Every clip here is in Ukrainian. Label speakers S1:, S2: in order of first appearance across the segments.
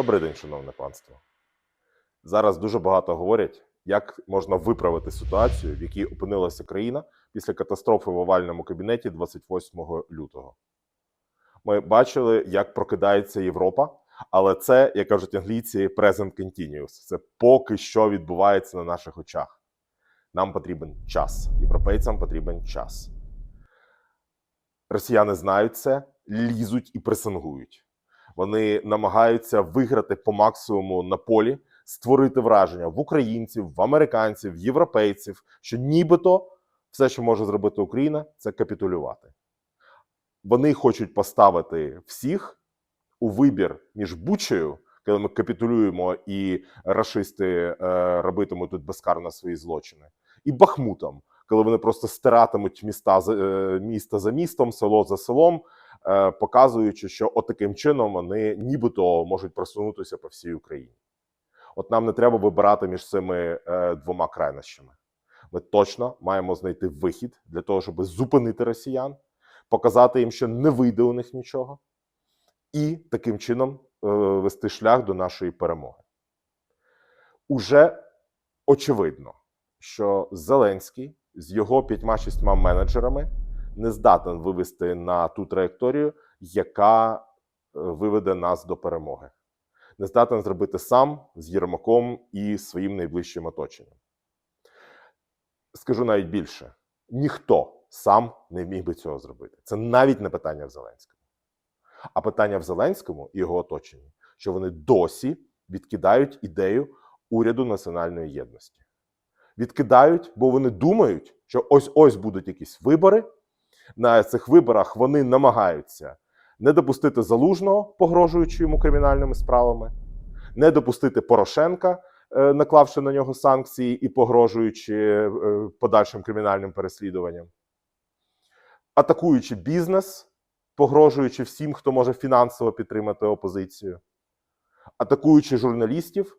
S1: Добрий день, шановне панство. Зараз дуже багато говорять, як можна виправити ситуацію, в якій опинилася країна після катастрофи в овальному кабінеті 28 лютого. Ми бачили, як прокидається Європа, але це, як кажуть англійці, present continuous. Це поки що відбувається на наших очах. Нам потрібен час. Європейцям потрібен час. Росіяни знають це, лізуть і пресингують. Вони намагаються виграти по максимуму на полі, створити враження в українців, в американців, в європейців, що нібито все, що може зробити Україна, це капітулювати. Вони хочуть поставити всіх у вибір між Бучею, коли ми капітулюємо і рашисти е, робитимуть тут безкарно свої злочини, і Бахмутом, коли вони просто стиратимуть міста е, місто за містом, село за селом, показуючи, що от таким чином вони нібито можуть просунутися по всій Україні. От нам не треба вибирати між цими е, двома крайнощами. Ми точно маємо знайти вихід для того, щоб зупинити росіян, показати їм, що не вийде у них нічого, і таким чином е, вести шлях до нашої перемоги. Уже очевидно, що Зеленський з його п'ятьма-шістьма менеджерами не здатен вивести на ту траєкторію, яка е, виведе нас до перемоги. Не здатен зробити сам з Єрмаком і своїм найближчим оточенням. Скажу навіть більше: ніхто сам не міг би цього зробити. Це навіть не питання в Зеленському. А питання в Зеленському і його оточенні, що вони досі відкидають ідею уряду національної єдності. Відкидають, бо вони думають, що ось ось будуть якісь вибори. На цих виборах вони намагаються не допустити залужного, погрожуючи йому кримінальними справами, не допустити Порошенка, е, наклавши на нього санкції і погрожуючи е, подальшим кримінальним переслідуванням, атакуючи бізнес, погрожуючи всім, хто може фінансово підтримати опозицію, атакуючи журналістів,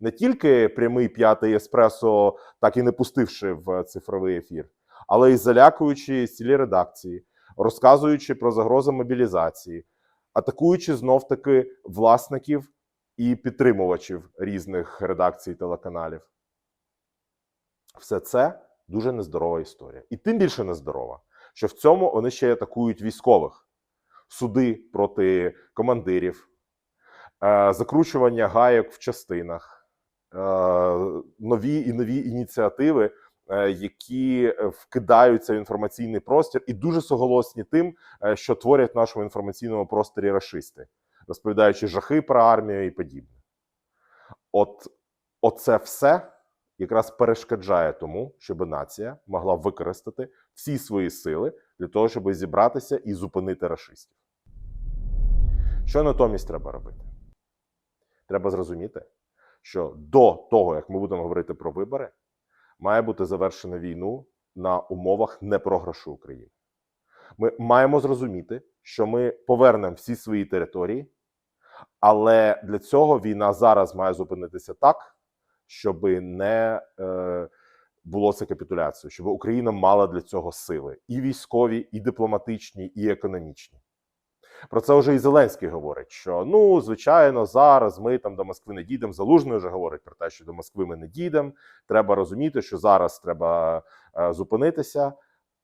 S1: не тільки прямий п'ятий еспресо, так і не пустивши в цифровий ефір, але й залякуючи цілі редакції, розказуючи про загрози мобілізації, атакуючи знов таки власників і підтримувачів різних редакцій телеканалів. Все це дуже нездорова історія. І тим більше нездорова, що в цьому вони ще й атакують військових, суди проти командирів, е, закручування гайок в частинах, е, нові і нові ініціативи, які вкидаються в інформаційний простір, і дуже соголосні тим, е, що творять в нашому інформаційному просторі рашисти, розповідаючи жахи про армію і подібне. От оце все якраз перешкоджає тому, щоб нація могла використати всі свої сили для того, щоб зібратися і зупинити рашистів. Що натомість треба робити? Треба зрозуміти, що до того, як ми будемо говорити про вибори, має бути завершена війну на умовах непрограшу України. Ми маємо зрозуміти, що ми повернемо всі свої території, але для цього війна зараз має зупинитися так, щоб не е, було це капітуляцією, щоб Україна мала для цього сили і військові, і дипломатичні, і економічні. Про це вже і Зеленський говорить: що ну, звичайно, зараз ми там до Москви не дійдемо. Залужний вже говорить про те, що до Москви ми не дійдемо. Треба розуміти, що зараз треба е, зупинитися.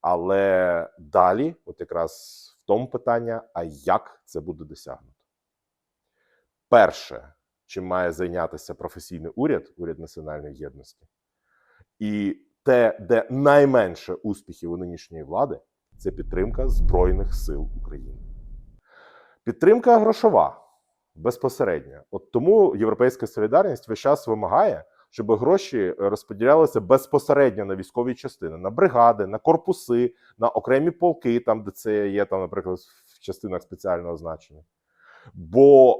S1: Але далі, от якраз в тому питання, а як це буде досягнуто? Перше, чим має зайнятися професійний уряд, уряд національної єдності, і те, де найменше успіхів у нинішньої влади, це підтримка Збройних сил України. Підтримка грошова безпосередньо. От тому Європейська солідарність весь час вимагає, щоб гроші розподілялися безпосередньо на військові частини, на бригади, на корпуси, на окремі полки, там де це є, там, наприклад, в частинах спеціального значення. Бо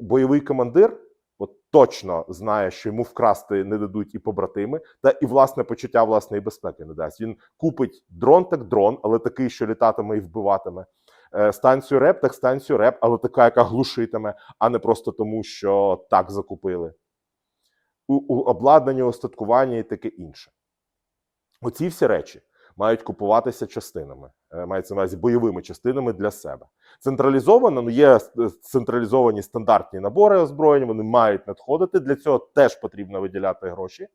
S1: бойовий командир от точно знає, що йому вкрасти не дадуть і побратими, та і власне почуття власної безпеки не дасть. Він купить дрон, так дрон, але такий, що літатиме і вбиватиме. Е, Станцію РЕП, так станцію РЕП, але така, яка глушитиме, а не просто тому, що так закупили. У, у обладнання, устаткування і таке інше. Оці всі речі мають купуватися частинами, е, мається на увазі бойовими частинами для себе. Централізовано, ну є е, централізовані стандартні набори озброєння, вони мають надходити. Для цього теж потрібно виділяти гроші.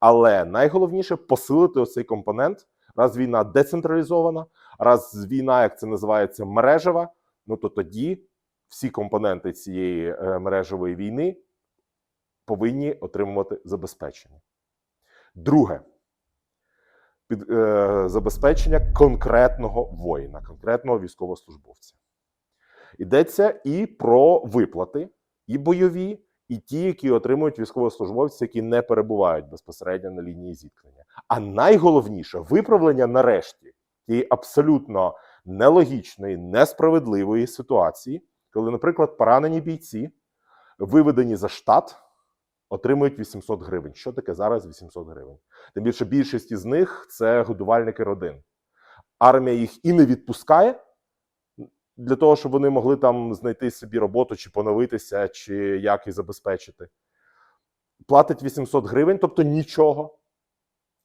S1: Але найголовніше посилити оцей компонент. Раз війна децентралізована, раз війна, як це називається, мережева, ну то тоді всі компоненти цієї е, мережевої війни повинні отримувати забезпечення. Друге під, е, забезпечення конкретного воїна, конкретного військовослужбовця. Йдеться і про виплати, і бойові, і ті, які отримують військовослужбовці, які не перебувають безпосередньо на лінії зіткнення. А найголовніше виправлення нарешті тієї абсолютно нелогічної, несправедливої ситуації, коли, наприклад, поранені бійці, виведені за штат, отримують 800 гривень. Що таке зараз 800 гривень? Тим більше більшість із них це годувальники родин. Армія їх і не відпускає для того, щоб вони могли там знайти собі роботу, чи поновитися, чи як і забезпечити. Платить 800 гривень, тобто нічого.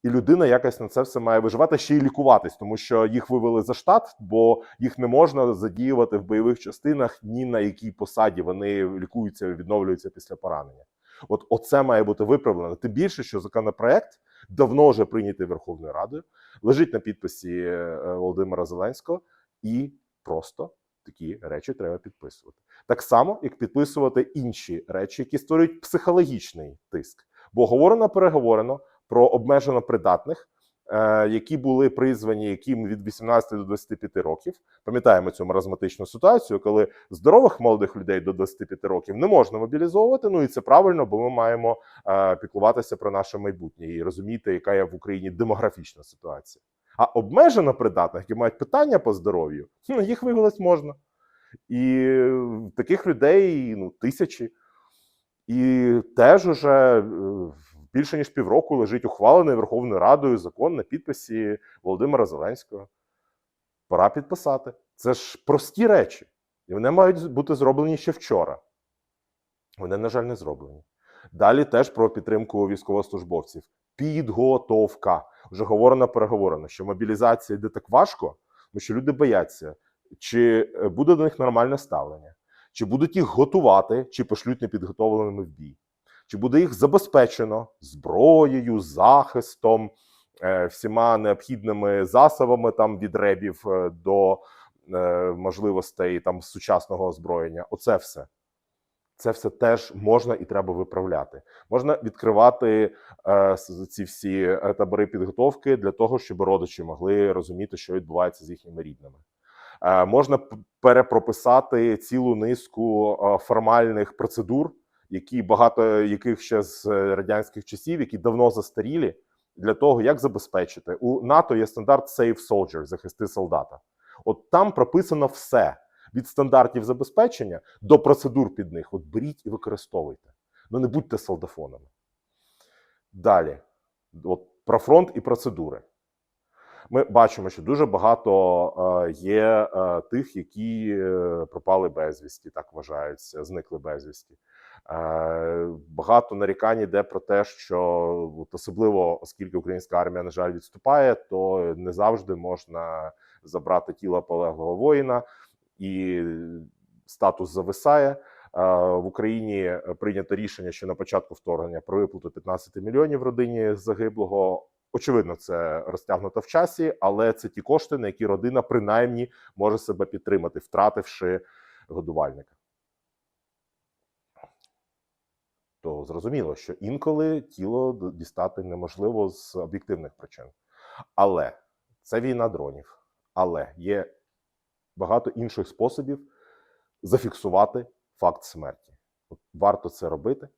S1: І людина якось на це все має виживати, ще й лікуватись, тому що їх вивели за штат, бо їх не можна задіювати в бойових частинах ні на якій посаді. Вони лікуються відновлюються після поранення. От оце має бути виправлено. Тим більше, що законопроект давно вже прийнятий Верховною Радою, лежить на підписі е, Володимира Зеленського, і просто такі речі треба підписувати. Так само, як підписувати інші речі, які створюють психологічний тиск. Бо говорено переговорено про обмежено придатних, е, які були призвані яким від 18 до 25 років. Пам'ятаємо цю маразматичну ситуацію, коли здорових молодих людей до 25 років не можна мобілізовувати. Ну і це правильно, бо ми маємо е, піклуватися про наше майбутнє і розуміти, яка є в Україні демографічна ситуація. А обмежено придатних, які мають питання по здоров'ю, ну, їх виявилось можна. І таких людей ну, тисячі. І теж уже е, більше ніж півроку лежить ухвалений Верховною Радою закон на підписі Володимира Зеленського. Пора підписати. Це ж прості речі. І вони мають бути зроблені ще вчора. Вони, на жаль, не зроблені. Далі теж про підтримку військовослужбовців. Підготовка. Вже говорено, переговорено, що мобілізація йде так важко, тому що люди бояться, чи е, буде до них нормальне ставлення, чи будуть їх готувати, чи пошлють непідготовленими в бій, чи буде їх забезпечено зброєю, захистом, е, всіма необхідними засобами там від ребів е, до е, можливостей там сучасного озброєння. Оце все. Це все теж можна і треба виправляти. Можна відкривати е, ці всі табори підготовки для того, щоб родичі могли розуміти, що відбувається з їхніми рідними. Е, можна перепрописати цілу низку формальних процедур, які багато яких ще з е, радянських часів, які давно застарілі, для того, як забезпечити. У НАТО є стандарт Safe Soldier, захисти солдата. От там прописано все від стандартів забезпечення до процедур під них. От беріть і використовуйте. Ну не будьте солдафонами. Далі, от про фронт і процедури. Ми бачимо, що дуже багато е, є е, тих, які пропали безвісті, так вважаються, зникли безвісті. Е, багато нарікань йде про те, що особливо оскільки українська армія, на жаль, відступає, то не завжди можна забрати тіло полеглого воїна, і статус зависає. Е, В Україні прийнято рішення, що на початку вторгнення про виплату 15 мільйонів родині загиблого. Очевидно, це розтягнуто в часі, але це ті кошти, на які родина принаймні може себе підтримати, втративши годувальника. То зрозуміло, що інколи тіло дістати неможливо з об'єктивних причин. Але це війна дронів. Але є багато інших способів зафіксувати факт смерті. От варто це робити,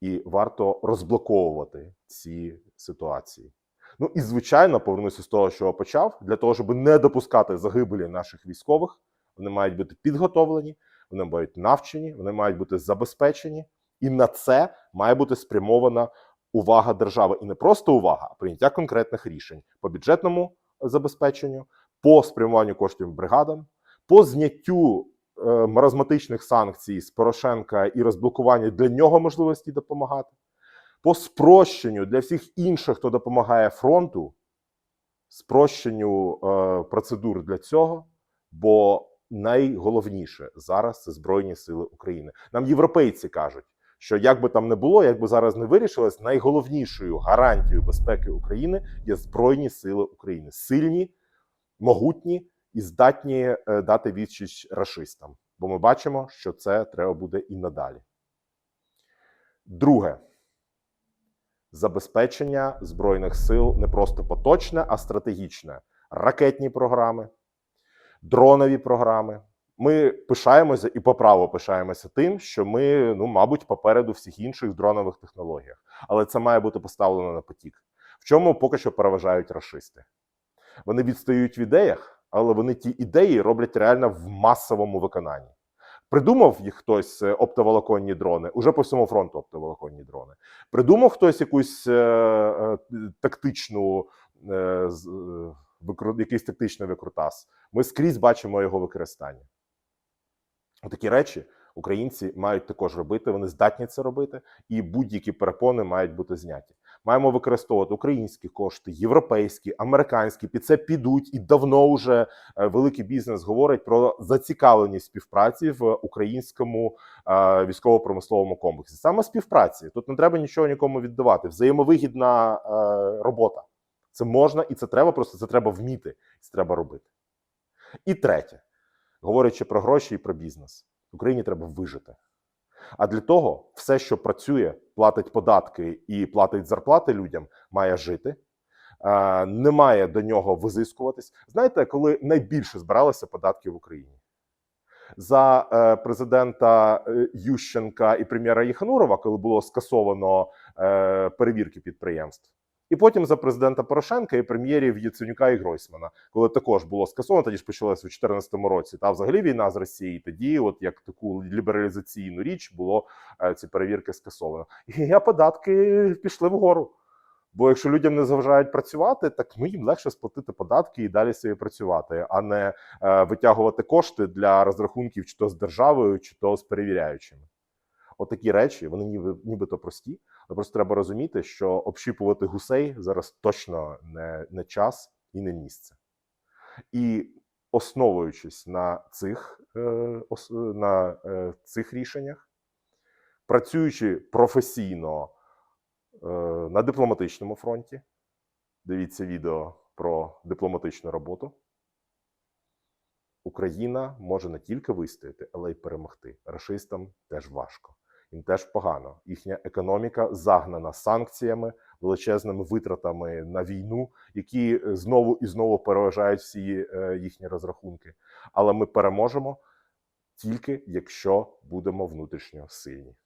S1: і варто розблоковувати ці ситуації. Ну і звичайно, повернуся з того, що почав, для того, щоб не допускати загибелі наших військових, вони мають бути підготовлені, вони мають навчені, вони мають бути забезпечені, і на це має бути спрямована увага держави. І не просто увага, а прийняття конкретних рішень по бюджетному забезпеченню, по спрямуванню коштів бригадам, по зняттю е, маразматичних санкцій з Порошенка і розблокуванню для нього можливості допомагати, по спрощенню для всіх інших, хто допомагає фронту, спрощенню е, процедур для цього, бо найголовніше зараз це Збройні Сили України. Нам європейці кажуть, що як би там не було, як би зараз не вирішилось, найголовнішою гарантією безпеки України є Збройні Сили України. Сильні, могутні і здатні е, дати відсіч рашистам. Бо ми бачимо, що це треба буде і надалі. Друге забезпечення збройних сил не просто поточне, а стратегічне. Ракетні програми, дронові програми. Ми пишаємося і по праву пишаємося тим, що ми, ну, мабуть, попереду всіх інших дронових технологіях. Але це має бути поставлено на потік. В чому поки що переважають рашисти? Вони відстають в ідеях, але вони ті ідеї роблять реально в масовому виконанні. Придумав їх хтось е, оптоволоконні дрони, уже по всьому фронту оптоволоконні дрони. Придумав хтось якусь е, е, тактичну, е, з- е, якийсь тактичний викрутас. Ми скрізь бачимо його використання. Такі речі українці мають також робити, вони здатні це робити, і будь-які перепони мають бути зняті. Маємо використовувати українські кошти, європейські, американські. Під це підуть і давно вже е, великий бізнес говорить про зацікавленість співпраці в українському е, військово-промисловому комплексі. Саме співпраці тут не треба нічого нікому віддавати. Взаємовигідна е, робота. Це можна і це треба, просто це треба вміти, це треба робити. І третє, говорячи про гроші і про бізнес, Україні треба вижити. А для того все, що працює, платить податки і платить зарплати людям, має жити. Е, не має до нього визискуватись. Знаєте, коли найбільше збиралися податки в Україні? За е, президента е, Ющенка і прем'єра Єханурова, коли було скасовано перевірки підприємств. І потім за президента Порошенка і прем'єрів Яценюка і Гройсмана, коли також було скасовано, тоді ж почалося у 2014 році. Та взагалі війна з Росією. Тоді, от як таку лібералізаційну річ, було е, ці перевірки скасовано. І податки пішли вгору. Бо якщо людям не заважають працювати, так ну їм легше сплатити податки і далі собі працювати, а не е, витягувати кошти для розрахунків чи то з державою, чи то з перевіряючими. Отакі речі, вони ніби, нібито прості, але просто треба розуміти, що общіпувати гусей зараз точно не, не час і не місце. І основуючись на цих, е, на е, цих рішеннях, працюючи професійно е, на дипломатичному фронті, дивіться відео про дипломатичну роботу. Україна може не тільки вистояти, але й перемогти. Рашистам теж важко, їм теж погано. Їхня економіка загнана санкціями, величезними витратами на війну, які е, знову і знову переважають всі е, їхні розрахунки. Але ми переможемо тільки якщо будемо внутрішньо сильні.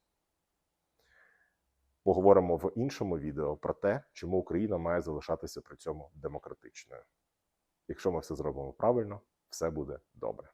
S1: Поговоримо в іншому відео про те, чому Україна має залишатися при цьому демократичною. Якщо ми все зробимо правильно, все буде добре.